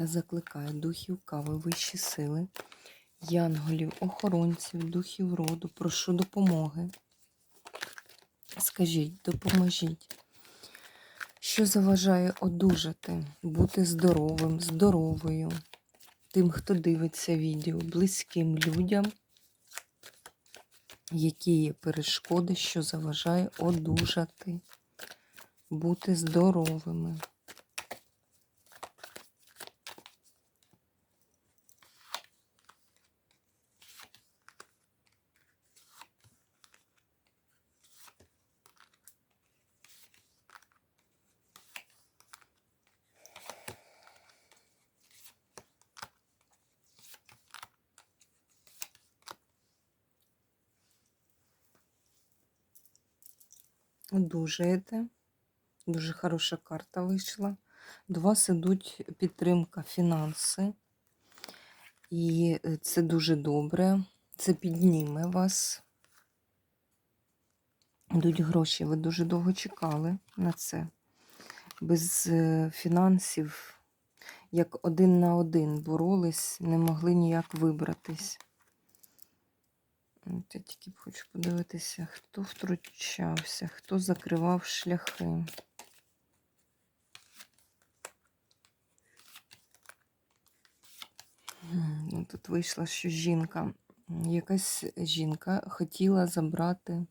Та закликаю духів кави, вищі сили, янголів, охоронців, духів роду, прошу допомоги. Скажіть, допоможіть, що заважає одужати, бути здоровим, здоровою, тим, хто дивиться відео, близьким людям, які є перешкоди, що заважає одужати, бути здоровими. Одужаєте. Дуже хороша карта вийшла. До вас ідуть підтримка, фінанси. І е, це дуже добре. Це підніме вас. Йдуть гроші. Ви дуже довго чекали на це. Без е, фінансів, як один на один боролись, не могли ніяк вибратись. От Я тільки хочу подивитися, хто втручався, хто закривав шляхи. Ну, Тут вийшло, що жінка, якась жінка хотіла забрати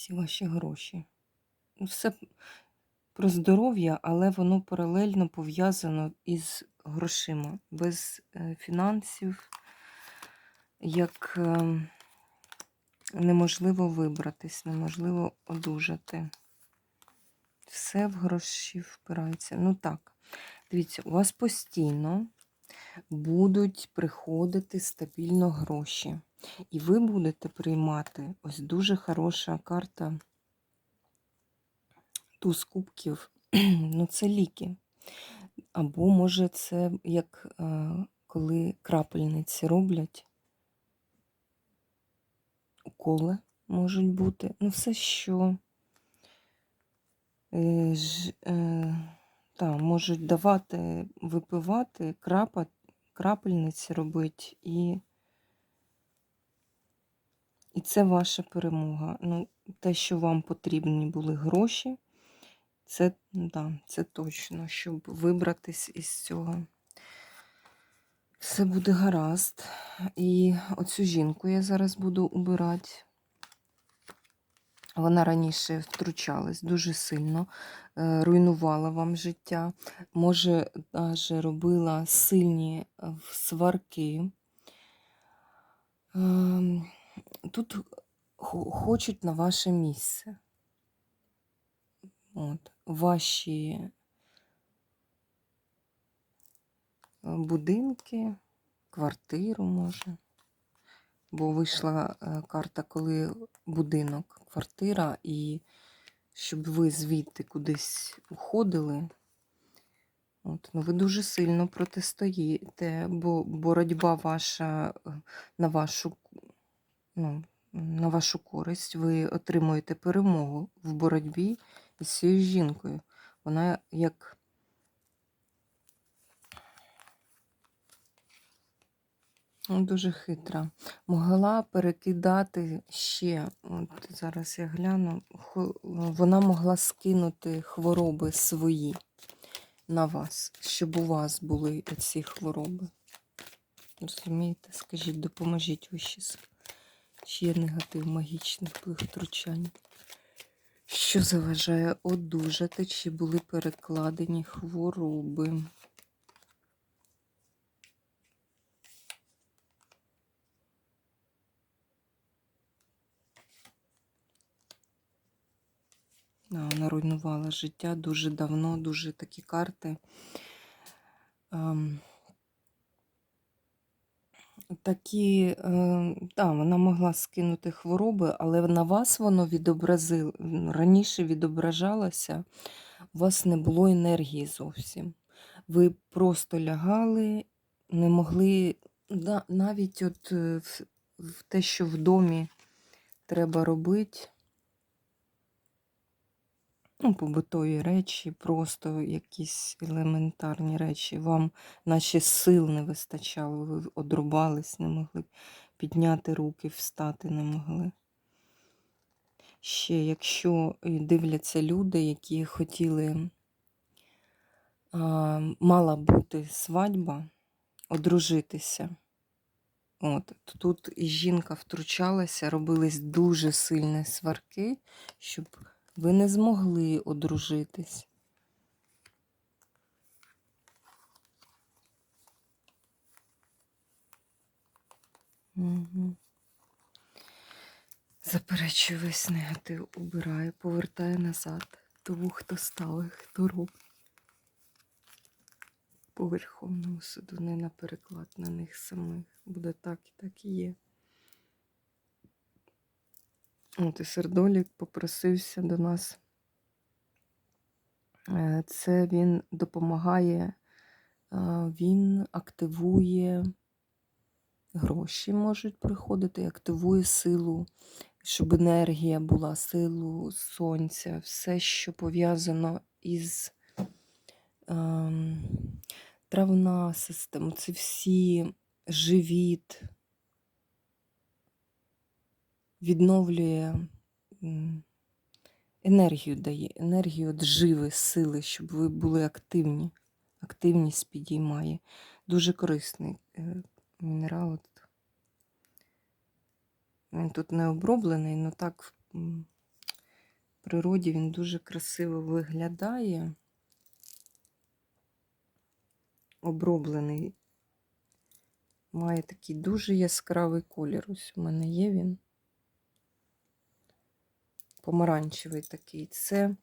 всі ваші гроші. Ну, Все про здоров'я, але воно паралельно пов'язано із грошима. Без е, фінансів, як е, неможливо вибратись, неможливо одужати. Все в гроші впирається. Ну так, дивіться, у вас постійно будуть приходити стабільно гроші. І ви будете приймати ось дуже хороша карта туз кубків. Ну, це ліки. Або, може, це як е, коли крапельниці роблять, уколи можуть бути. Ну, все, що е, ж, е, та, можуть давати, випивати, крапа, крапельниці робити, і, і це ваша перемога. Ну, те, що вам потрібні були гроші. Це, да, це точно, щоб вибратись із цього. Все буде гаразд. І оцю жінку я зараз буду убирати. Вона раніше втручалась дуже сильно, е, руйнувала вам життя. Може, навіть робила сильні е, сварки. Ем, тут хочуть на ваше місце. От, Ваші е, будинки, квартиру може. Бо вийшла е, карта, коли будинок, квартира, і щоб ви звідти кудись уходили. От, ну Ви дуже сильно протистоїте, бо боротьба ваша е, на вашу, ну, на вашу користь, ви отримуєте перемогу в боротьбі із цією жінкою. Вона як ну, дуже хитра. Могла перекидати ще, от зараз я гляну, вона могла скинути хвороби свої на вас, щоб у вас були ці хвороби. Розумієте? Скажіть, допоможіть вищі Чи є негатив магічних втручань? Що заважає одужати, чи були перекладені хвороби? Вона руйнувала життя дуже давно, дуже такі карти. ем, такі, е, да, вона могла скинути хвороби, але на вас воно відобразило, раніше відображалося, у вас не було енергії зовсім. Ви просто лягали, не могли, навіть от е, в те, що в домі треба робити, ну, побутові речі, просто якісь елементарні речі. Вам наче сил не вистачало, ви одрубались, не могли підняти руки, встати не могли. Ще, якщо е, дивляться люди, які хотіли, а, мала бути свадьба, одружитися. От, тут і жінка втручалася, робились дуже сильні сварки, щоб ви не змогли одружитись. Угу. Заперечую весь негатив, убираю, повертаю назад. Того, хто ставив, хто робить. По Верховному суду, не на переклад на них самих. Буде так і так і є. От і Сердолік попросився до нас. Е, Це він допомагає, е, він активує гроші можуть приходити, активує силу, щоб енергія була, силу сонця, все, що пов'язано із ем, травна система, це всі живіт, відновлює енергію дає, енергію от живи, сили, щоб ви були активні. Активність підіймає. Дуже корисний е, мінерал. Він тут не оброблений, але так в природі він дуже красиво виглядає. Оброблений. Має такий дуже яскравий колір. Ось у мене є він. Помаранчевий такий. Це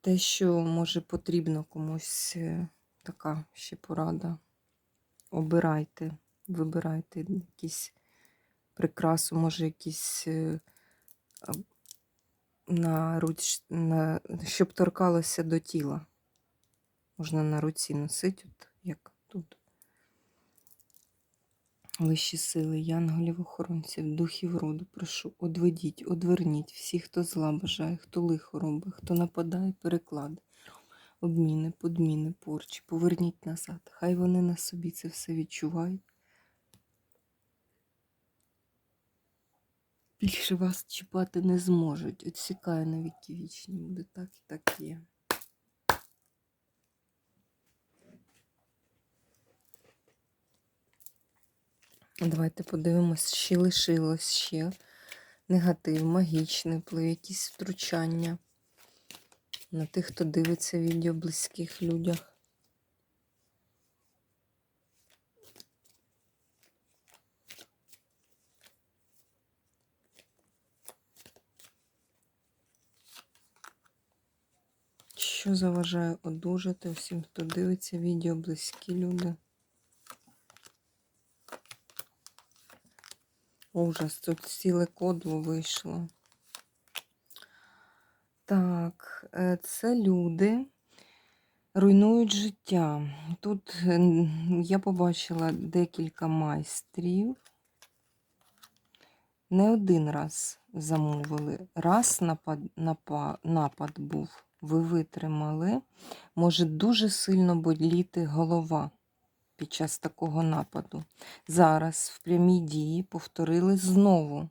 те, що може потрібно комусь е, така ще порада. Обирайте, вибирайте якісь прикрасу, може якісь е, на руч, на, щоб торкалося до тіла. Можна на руці носити, от як тут. Вищі сили, янголів, охоронців, духів роду, прошу, одведіть, одверніть всіх, хто зла бажає, хто лихо робить, хто нападає, переклади, обміни, подміни, порчі, поверніть назад. Хай вони на собі це все відчувають. Більше вас чіпати не зможуть. Отсікає на віки вічні. Буде так і так є. Давайте подивимось, чи лишилось ще негатив, магічний вплив, якісь втручання на тих, хто дивиться відео близьких людях. Що заважає одужати всім, хто дивиться відео близькі люди? Ужас, тут ціле кодло вийшло. Так, е, це люди руйнують життя. Тут е, я побачила декілька майстрів. Не один раз замовили. Раз напад, напа, напад був, ви витримали. Може дуже сильно боліти голова під час такого нападу. Зараз в прямій дії повторили знову.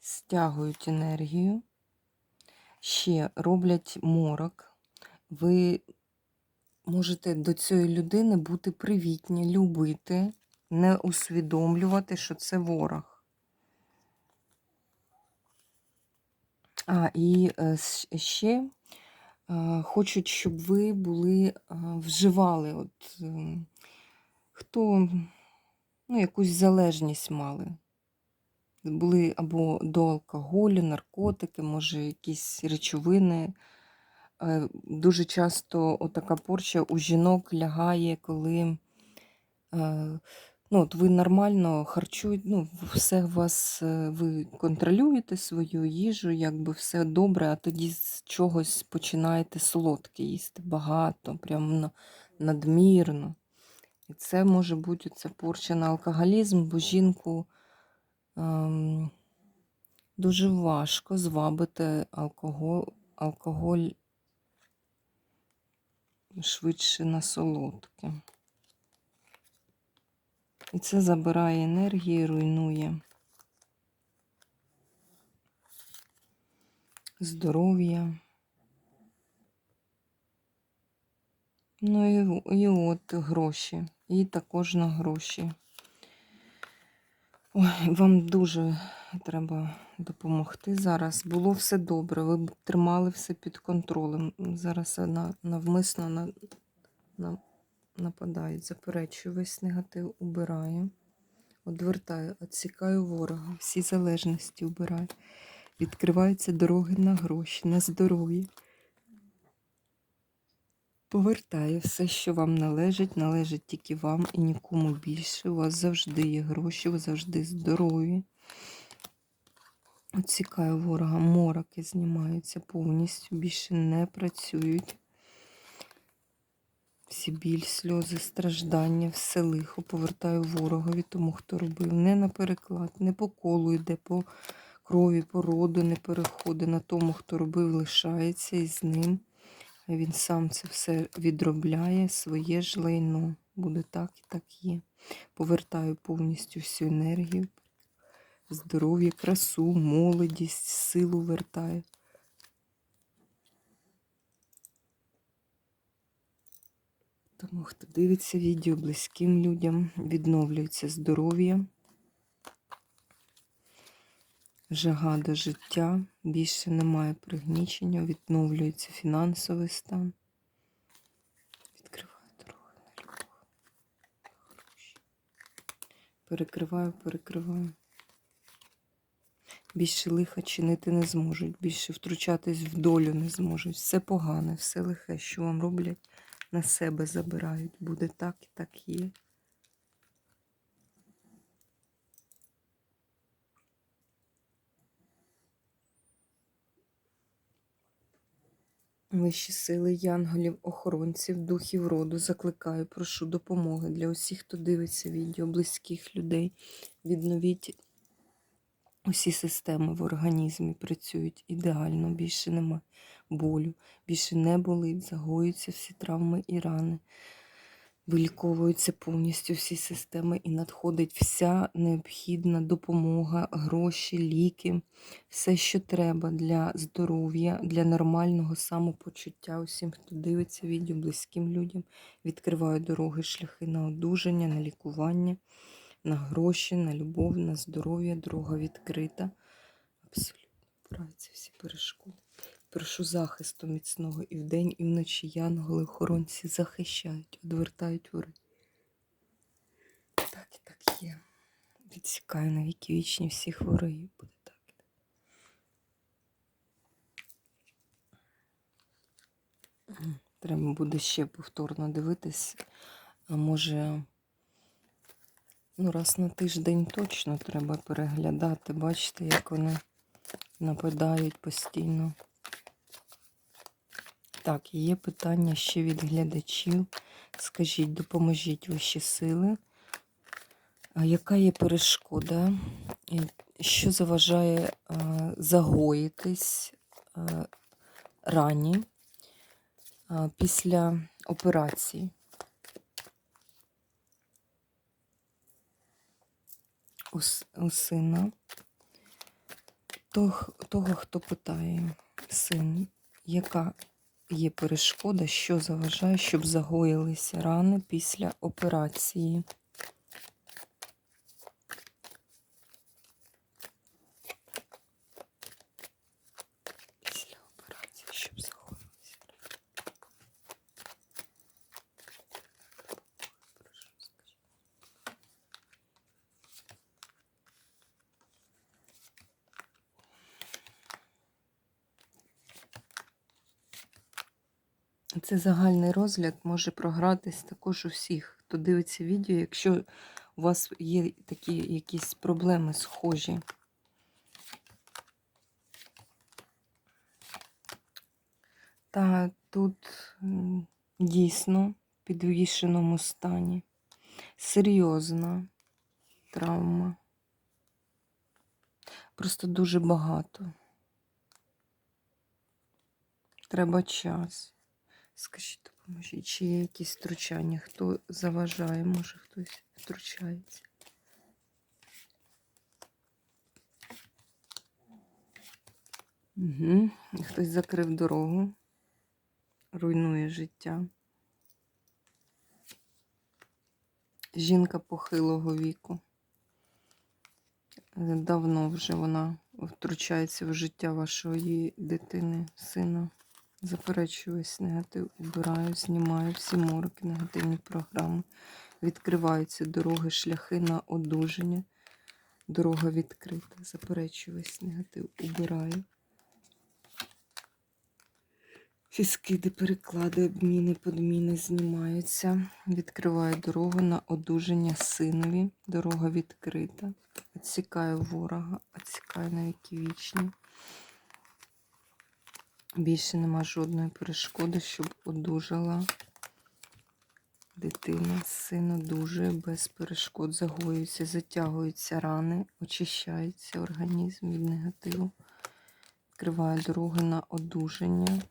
Стягують енергію, ще роблять морок. Ви можете до цієї людини бути привітні, любити, не усвідомлювати, що це ворог. А, і е, ще е, хочуть, щоб ви були, е, вживали, от, е, хто ну, якусь залежність мали. Були або до алкоголю, наркотики, може, якісь речовини е, дуже часто отака порча у жінок лягає, коли е, ну, от ви нормально харчуєте, ну, все вас, е, ви контролюєте свою їжу, якби все добре, а тоді з чогось починаєте солодке їсти багато, прямо надмірно. І це може бути це порча на алкоголізм, бо жінку ем, дуже важко звабити алкоголь, алкоголь швидше на солодке. І це забирає енергію, руйнує здоров'я. Ну і, і от гроші. І також на гроші. Ой, вам дуже треба допомогти зараз. Було все добре, ви б тримали все під контролем. Зараз на, навмисно на, на, нападають, заперечую, весь негатив убираю, одвертаю, відсікаю ворога, всі залежності убираю. Відкриваються дороги на гроші, на здоров'я. Повертаю все, що вам належить, належить тільки вам і нікому більше. У вас завжди є гроші, ви завжди здорові. Оцікаю ворога, мороки знімаються повністю, більше не працюють. Всі біль, сльози, страждання, все лихо повертаю ворогові, тому хто робив не на переклад, не по колу йде, по крові, по роду не переходить. На тому, хто робив, лишається і з ним. Він сам це все відробляє, своє ж лайно. Буде так і так є. Повертаю повністю всю енергію, здоров'я, красу, молодість, силу вертаю. Тому хто дивиться відео близьким людям, відновлюється здоров'я, жага до життя, більше немає пригнічення, відновлюється фінансовий стан. Відкриваю дороги на любов. Перекриваю, перекриваю. Більше лиха чинити не зможуть, більше втручатись в долю не зможуть. Все погане, все лихе, що вам роблять, на себе забирають. Буде так і так є. Вищі сили, янголів, охоронців, духів роду закликаю, прошу допомоги для усіх, хто дивиться відео, близьких людей. Відновіть усі системи в організмі працюють ідеально, більше нема болю, більше не болить, загоюються всі травми і рани. Виліковуються повністю всі системи і надходить вся необхідна допомога, гроші, ліки, все, що треба для здоров'я, для нормального самопочуття. Усім, хто дивиться відео, близьким людям, відкриваю дороги, шляхи на одужання, на лікування, на гроші, на любов, на здоров'я. Дорога відкрита. Абсолютно впираються всі перешкоди. Прошу захисту міцного і вдень, і вночі янголи, охоронці захищають, одвертають вори. Так і так є. Відсікаю на віки вічні всіх ворогів. Буде так. Треба буде ще повторно дивитись. А може, ну, раз на тиждень точно треба переглядати. Бачите, як вони нападають постійно. Так, є питання ще від глядачів. Скажіть, допоможіть вищі сили. А яка є перешкода? Що заважає е, загоїтись е, рані е, після операції? У сина. Того, того, хто питає, син, яка є перешкода, що заважає, щоб загоїлися рани після операції. Це загальний розгляд може програтись також у всіх, хто дивиться відео, якщо у вас є такі якісь проблеми схожі. Та тут дійсно в підвішеному стані. Серйозна травма. Просто дуже багато. Треба час. Скажіть, допоможіть, чи є якісь втручання? Хто заважає, може хтось втручається. Угу. Хтось закрив дорогу, руйнує життя. Жінка похилого віку. Давно вже вона втручається в життя вашої дитини, сина. Заперечую весь негатив, убираю, знімаю всі мороки, негативні програми. Відкриваються дороги, шляхи на одужання. Дорога відкрита. Заперечую весь негатив, убираю. Всі скиди, переклади, обміни, подміни знімаються. Відкриваю дорогу на одужання синові. Дорога відкрита. Відсікаю ворога, відсікаю на віки вічні. Більше нема жодної перешкоди, щоб одужала дитина, син одужує без перешкод, загоюються, затягуються рани, очищається організм від негативу. Відкриваю дороги на одужання.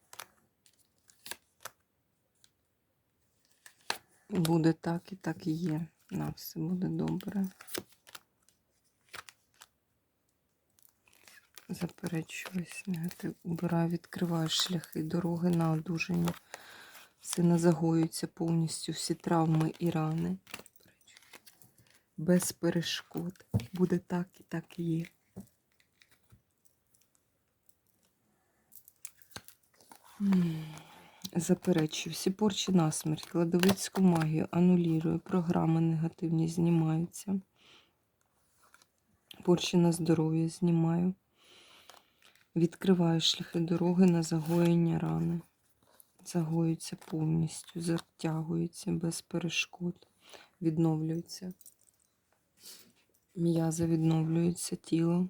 Буде так і так і є. На все буде добре. Заперечуюсь, негатив. Убираю, відкриваю шляхи, дороги на одужання. Все загоюються повністю всі травми і рани. Без перешкод. Буде так і так і є. Заперечую. Всі порчі насмерть, кладовицьку магію анулірую, програми негативні знімаються. Порчі на здоров'я знімаю. Відкриваю шляхи дороги на загоєння рани. Загоюються повністю, затягуються без перешкод, відновлюються. М'язи відновлюються тіло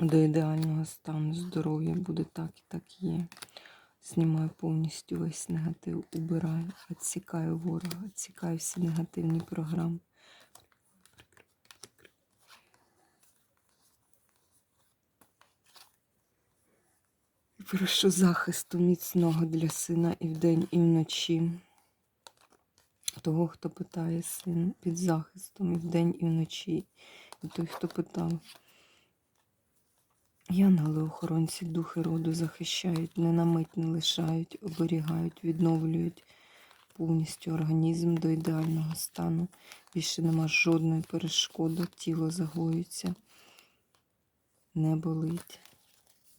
до ідеального стану здоров'я буде так і так є. Знімаю повністю весь негатив, убираю, відсікаю ворога, відсікаю всі негативні програми. Прошу захисту міцного для сина і вдень, і вночі. Того, хто питає син під захистом і вдень, і вночі. І той, хто питав. Янголи охоронці духи роду захищають, не на мить не лишають, оберігають, відновлюють повністю організм до ідеального стану. Більше нема жодної перешкоди, тіло загоюється, не болить.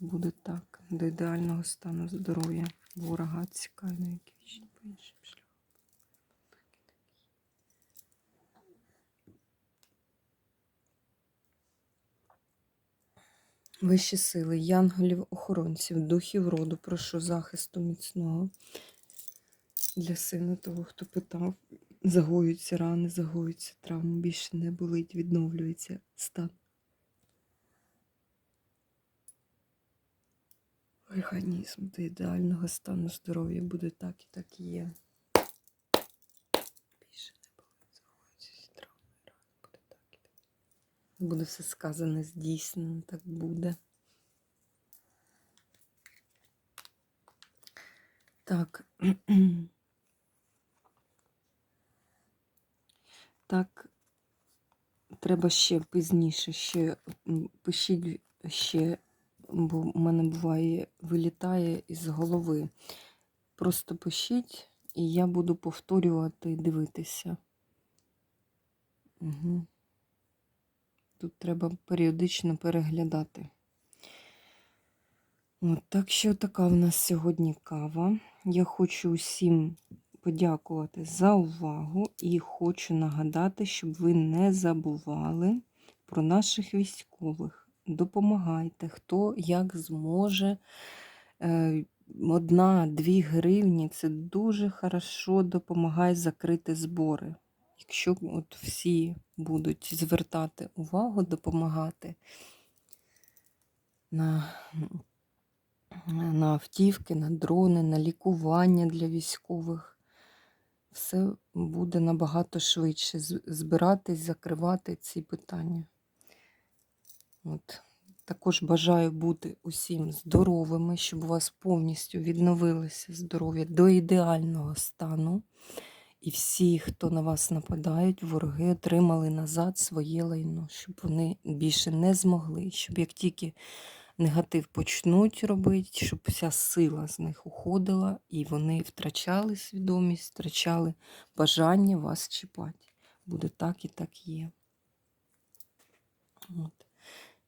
Буде так. До ідеального стану здоров'я. Ворога цікаві, які вічні по іншим шляхам. Вищі сили, янголів, охоронців, духів роду, прошу захисту міцного для сина того, хто питав. Загоюються рани, загоюються травми, більше не болить, відновлюється стан. Організм до ідеального стану здоров'я буде так і так і є. Більше не болить, всі травми, рани, буде так і так. Буде все сказане, здійснено, так буде. Так. Так, треба ще пізніше, ще пишіть ще, бо в мене буває, вилітає із голови. Просто пишіть, і я буду повторювати дивитися. Угу. Тут треба періодично переглядати. От, так що така в нас сьогодні кава. Я хочу усім подякувати за увагу і хочу нагадати, щоб ви не забували про наших військових. Допомагайте, хто як зможе. Е, одна-дві гривні це дуже хорошо допомагає закрити збори. Якщо от всі будуть звертати увагу, допомагати на, на автівки, на дрони, на лікування для військових, все буде набагато швидше збиратись, закривати ці питання. От. Також бажаю бути усім здоровими, щоб у вас повністю відновилося здоров'я до ідеального стану. І всі, хто на вас нападають, вороги отримали назад своє лайно, щоб вони більше не змогли, щоб як тільки негатив почнуть робити, щоб вся сила з них уходила, і вони втрачали свідомість, втрачали бажання вас чіпати. Буде так і так є. От.